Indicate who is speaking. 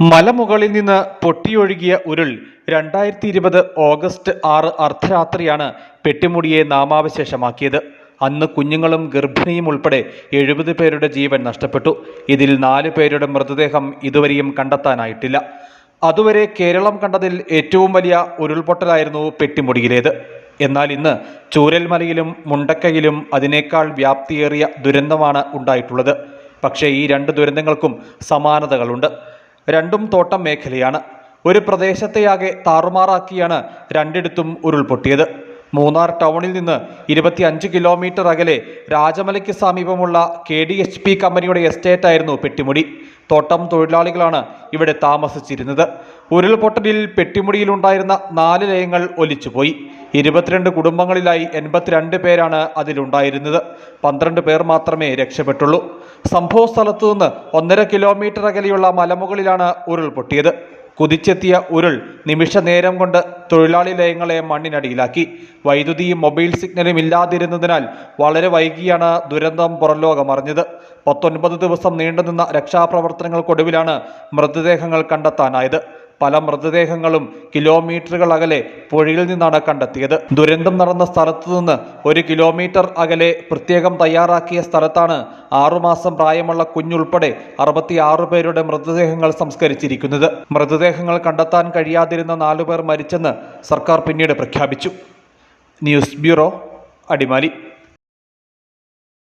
Speaker 1: മലമുകളിൽ നിന്ന് പൊട്ടിയൊഴുകിയ ഉരുൾ രണ്ടായിരത്തി ഇരുപത് ഓഗസ്റ്റ് ആറ് അർദ്ധരാത്രിയാണ് പെട്ടിമുടിയെ നാമാവശേഷമാക്കിയത്. അന്ന് കുഞ്ഞുങ്ങളും ഗർഭിണിയും ഉൾപ്പെടെ എഴുപത് പേരുടെ ജീവൻ നഷ്ടപ്പെട്ടു. ഇതിൽ നാല് പേരുടെ മൃതദേഹം ഇതുവരെയും കണ്ടെത്താനായിട്ടില്ല. അതുവരെ കേരളം കണ്ടതിൽ ഏറ്റവും വലിയ ഉരുൾപൊട്ടലായിരുന്നു പെട്ടിമുടിയിലേത്. എന്നാൽ ഇന്ന് ചൂരൽമലയിലും മുണ്ടക്കയിലും അതിനേക്കാൾ വ്യാപ്തിയേറിയ ദുരന്തമാണ് ഉണ്ടായിട്ടുള്ളത്. പക്ഷേ ഈ രണ്ട് ദുരന്തങ്ങൾക്കും സമാനതകളുണ്ട്. രണ്ടും തോട്ടം മേഖലയാണ്. ഒരു പ്രദേശത്തെയാകെ താറുമാറാക്കിയാണ് രണ്ടിടത്തും ഉരുൾപൊട്ടിയത്. മൂന്നാർ ടൗണിൽ നിന്ന് ഇരുപത്തിയഞ്ച് കിലോമീറ്റർ അകലെ രാജമലയ്ക്ക് സമീപമുള്ള കെ ഡി എച്ച് പി കമ്പനിയുടെ എസ്റ്റേറ്റായിരുന്നു പെട്ടിമുടി. തോട്ടം തൊഴിലാളികളാണ് ഇവിടെ താമസിച്ചിരുന്നത്. ഉരുൾപൊട്ടലിൽ പെട്ടിമുടിയിലുണ്ടായിരുന്ന നാല് ലയങ്ങൾ ഒലിച്ചുപോയി. ഇരുപത്തിരണ്ട് കുടുംബങ്ങളിലായി എൺപത്തിരണ്ട് പേരാണ് അതിലുണ്ടായിരുന്നത്. പന്ത്രണ്ട് പേർ മാത്രമേ രക്ഷപ്പെട്ടുള്ളൂ. സംഭവ സ്ഥലത്തു നിന്ന് ഒന്നര കിലോമീറ്റർ അകലെയുള്ള മലമുകളിലാണ് ഉരുൾപൊട്ടിയത്. കുതിച്ചെത്തിയ ഉരുൾ നിമിഷ നേരം കൊണ്ട് തൊഴിലാളി ലയങ്ങളെ മണ്ണിനടിയിലാക്കി. വൈദ്യുതിയും മൊബൈൽ സിഗ്നലും ഇല്ലാതിരുന്നതിനാൽ വളരെ വൈകിയാണ് ദുരന്തം പുറംലോകമറിഞ്ഞത്. പത്തൊൻപത് ദിവസം നീണ്ടുനിന്ന രക്ഷാപ്രവർത്തനങ്ങൾക്കൊടുവിലാണ് മൃതദേഹങ്ങൾ കണ്ടെത്താനായത്. പല മൃതദേഹങ്ങളും കിലോമീറ്ററുകൾ അകലെ പുഴയിൽ നിന്നാണ് കണ്ടെത്തിയത്. ദുരന്തം നടന്ന സ്ഥലത്തു നിന്ന് ഒരു കിലോമീറ്റർ അകലെ പ്രത്യേകം തയ്യാറാക്കിയ സ്ഥലത്താണ് ആറുമാസം പ്രായമുള്ള കുഞ്ഞുൾപ്പെടെ അറുപത്തിയാറ് പേരുടെ മൃതദേഹങ്ങൾ സംസ്കരിച്ചിരിക്കുന്നത്. മൃതദേഹങ്ങൾ കണ്ടെത്താൻ കഴിയാതിരുന്ന നാലുപേർ മരിച്ചെന്ന് സർക്കാർ പിന്നീട് പ്രഖ്യാപിച്ചു. News bureau Adimali.